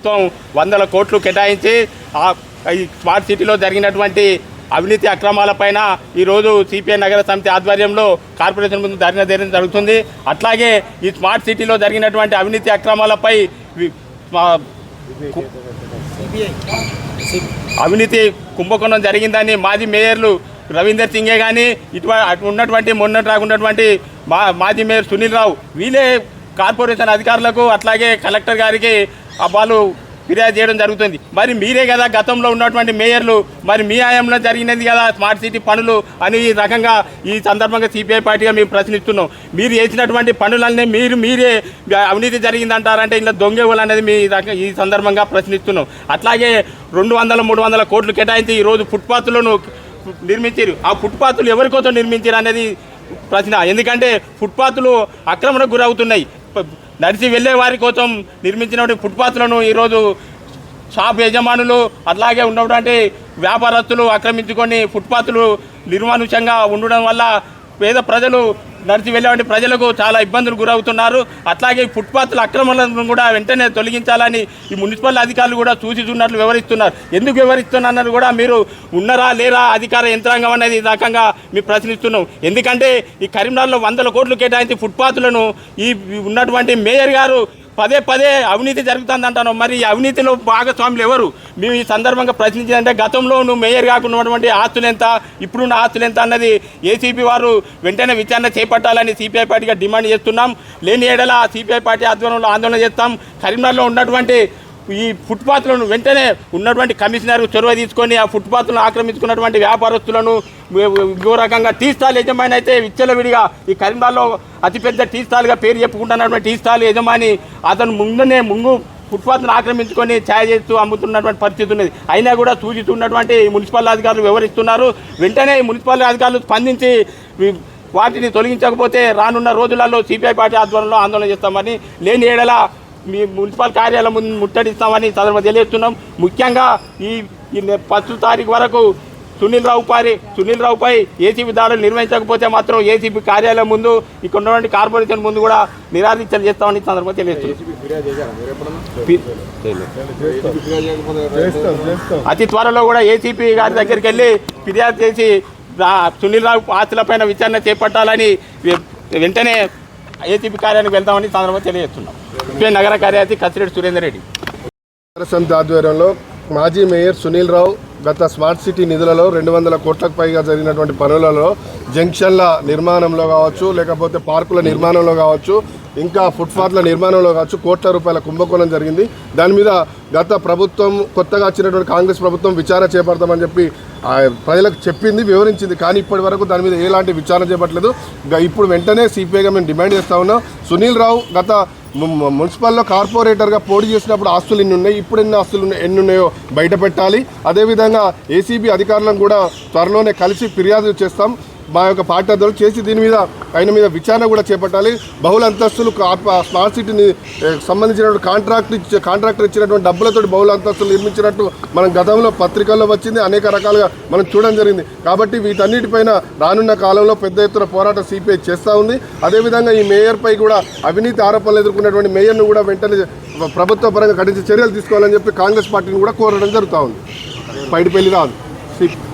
ప్రభుత్వం వందల కోట్లు కేటాయించి ఆ ఈ స్మార్ట్ సిటీలో జరిగినటువంటి అవినీతి అక్రమాలపైన ఈరోజు సిపిఐ నగర సమితి ఆధ్వర్యంలో కార్పొరేషన్ ముందు ధర్నా చేయడం జరుగుతుంది. అట్లాగే ఈ స్మార్ట్ సిటీలో జరిగినటువంటి అవినీతి అక్రమాలపై అవినీతి కుంభకోణం జరిగిందని మాజీ మేయర్లు రవీందర్ సింగే కానీ ఇటు అటు ఉన్నటువంటి మొన్న రాకున్నటువంటి మా మాజీ మేయర్ సునీల్ రావు వీళ్ళే కార్పొరేషన్ అధికారులకు అట్లాగే కలెక్టర్ గారికి వాళ్ళు ఫిర్యాదు చేయడం జరుగుతుంది. మరి మీరే కదా గతంలో ఉన్నటువంటి మేయర్లు మరి మీ ఆయంలో జరిగినది కదా స్మార్ట్ సిటీ పనులు అని ఈ రకంగా ఈ సందర్భంగా సిపిఐ పార్టీగా మేము ప్రశ్నిస్తున్నాం. మీరు చేసినటువంటి పనులన్నీ మీరు మీరే అవినీతి జరిగిందంటారంటే ఇలా దొంగేవులు అనేది మీ ఈ సందర్భంగా ప్రశ్నిస్తున్నాం. అట్లాగే రెండు వందల మూడు వందల కోట్లు కేటాయించి ఈరోజు ఫుట్పాత్లను నిర్మించారు. ఆ ఫుట్పాత్లు ఎవరి కోసం నిర్మించారు అనేది ప్రశ్న. ఎందుకంటే ఫుట్పాత్లు ఆక్రమణకు గురవుతున్నాయి. నడిచి వెళ్ళే వారి కోసం నిర్మించిన ఫుట్పాత్లను ఈరోజు షాప్ యజమానులు అట్లాగే ఉన్నటువంటి వ్యాపారస్తులు ఆక్రమించుకొని ఫుట్పాత్లు నిర్మానుషంగా ఉండడం వల్ల పేద ప్రజలు నడిచి వెళ్ళేవంటి ప్రజలకు చాలా ఇబ్బందులు గురవుతున్నారు. అట్లాగే ఈ ఫుట్పాత్ల అక్రమాలను కూడా వెంటనే తొలగించాలని ఈ మున్సిపల్ అధికారులు కూడా చూసి చూడనట్లు వివరిస్తున్నారు. ఎందుకు వివరిస్తున్నారు కూడా మీరు ఉన్నారా లేరా అధికార యంత్రాంగం అనేది రకంగా మేము ప్రశ్నిస్తున్నాం. ఎందుకంటే ఈ కరీంనగర్లో వందల కోట్లు కేటాయించి ఫుట్పాత్లను ఈ ఉన్నటువంటి మేయర్ గారు పదే పదే అవినీతి జరుగుతుందంటాను. మరి ఈ అవినీతిలో భాగస్వాములు ఎవరు? మేము ఈ సందర్భంగా ప్రశ్నించాలంటే గతంలో నువ్వు మేయర్ కాకున్నటువంటి ఆస్తులు ఎంత ఇప్పుడున్న ఆస్తులు ఎంత అన్నది ఏసీపీ వారు వెంటనే విచారణ చేపట్టాలని సిపిఐ పార్టీగా డిమాండ్ చేస్తున్నాం. లేని ఏడల సిపిఐ పార్టీ ఆధ్వర్యంలో ఆందోళన చేస్తాం. కరీంనగర్లో ఉన్నటువంటి ఈ ఫుట్పాత్లను వెంటనే ఉన్నటువంటి కమిషనర్ చొరవ తీసుకొని ఆ ఫుట్పాత్లను ఆక్రమించుకున్నటువంటి వ్యాపారస్తులను ఇంకో రకంగా టీ స్టాల్ యజమాని అయితే విచ్చలవిడిగా ఈ కరీంనగర్లో అతిపెద్ద టీ స్టాల్గా పేరు చెప్పుకుంటున్నటువంటి టీ స్టాల్ యజమాని అతను ముందునే ముందు ఫుట్పాత్ను ఆక్రమించుకొని ఛాయ చేస్తూ అమ్ముతున్నటువంటి పరిస్థితి ఉన్నది. అయినా కూడా సూచిస్తున్నటువంటి మున్సిపల్ అధికారులు వివరిస్తున్నారు. వెంటనే ఈ మున్సిపల్ అధికారులు స్పందించి వాటిని తొలగించకపోతే రానున్న రోజులలో సిపిఐ పార్టీ ఆధ్వర్యంలో ఆందోళన చేస్తామని లేని ఏడల మీ మున్సిపల్ కార్యాలయం ముందు ముట్టడిస్తామని సందర్భంగా తెలియజేస్తున్నాం. ముఖ్యంగా ఈ ఫస్ట్ తారీఖు వరకు సునీల్ రావు పారి సునీల్ రావుపై ఏసీబీ దాడులు నిర్వహించకపోతే మాత్రం ఏసీబీ కార్యాలయం ముందు ఇక్కడ ఉన్నటువంటి కార్పొరేషన్ ముందు కూడా నిరాదీక్షలు చేస్తామని సందర్భంగా తెలియజేస్తున్నాం. చేస్తాం అతి త్వరలో కూడా ఏసీపీ గారి దగ్గరికి వెళ్ళి ఫిర్యాదు చేసి సునీల్ రావు ఆస్తులపైన విచారణ చేపట్టాలని వెంటనే ఏసీపీ కార్యాలయానికి వెళ్తామని ఈ సందర్భంగా తెలియజేస్తున్నాం. సిపిఐ నగర కార్యదర్శి కసిరెడ్డి సురేందర్ రెడ్డి. నగర ఆధ్వర్యంలో మాజీ మేయర్ సునీల్ రావు గత స్మార్ట్ సిటీ నిధులలో రెండు వందల కోట్లకు పైగా జరిగినటువంటి పనులలో జంక్షన్ల నిర్మాణంలో కావచ్చు లేకపోతే పార్కుల నిర్మాణంలో కావచ్చు ఇంకా ఫుట్పాత్ల నిర్మాణంలో కావచ్చు కోట్ల రూపాయల కుంభకోణం జరిగింది. దాని మీద గత ప్రభుత్వం కొత్తగా వచ్చినటువంటి కాంగ్రెస్ ప్రభుత్వం విచారణ చేపడతామని చెప్పి ప్రజలకు చెప్పింది వివరించింది. కానీ ఇప్పటి వరకు దాని మీద ఎలాంటి విచారణ చేపట్టలేదు. గ- ఇప్పుడు వెంటనే సిపిఐగా మేము డిమాండ్ చేస్తా ఉన్నాం. సునీల్ రావు గత మున్సిపల్లో కార్పొరేటర్గా పోటీ చేసినప్పుడు ఆస్తులు ఎన్ని ఉన్నాయి ఇప్పుడు ఎన్ని ఆస్తులు ఉన్నాయి- ఎన్ని ఉన్నాయో బయట పెట్టాలి. అదేవిధంగా ఏసీబీ అధికారులను కూడా త్వరలోనే కలిసి ఫిర్యాదు చేస్తాం. మా యొక్క పార్టీ అధ్యక్షులు చేసి దీని మీద ఆయన మీద విచారణ కూడా చేపట్టాలి. బహుళ అంతస్తులు కా- స్మార్ట్ సిటీని ఏ, సంబంధించినటువంటి కాంట్రాక్ట్ ఇచ్చే కాంట్రాక్టర్ ఇచ్చినటువంటి డబ్బులతో బహుళ అంతస్తులు నిర్మించినట్టు మనం గతంలో పత్రికల్లో వచ్చింది. అనేక రకాలుగా మనం చూడడం జరిగింది. కాబట్టి వీటన్నిటిపైన రానున్న కాలంలో పెద్ద ఎత్తున పోరాటం సిపిఐ చేస్తూ ఉంది. అదేవిధంగా ఈ మేయర్పై కూడా అవినీతి ఆరోపణలు ఎదుర్కొన్నటువంటి మేయర్ను కూడా వెంటనే ప్రభుత్వ పరంగా కఠిన చర్యలు తీసుకోవాలని చెప్పి కాంగ్రెస్ పార్టీని కూడా కోరడం జరుగుతూ ఉంది. పైడిపల్లి రాదు. సి-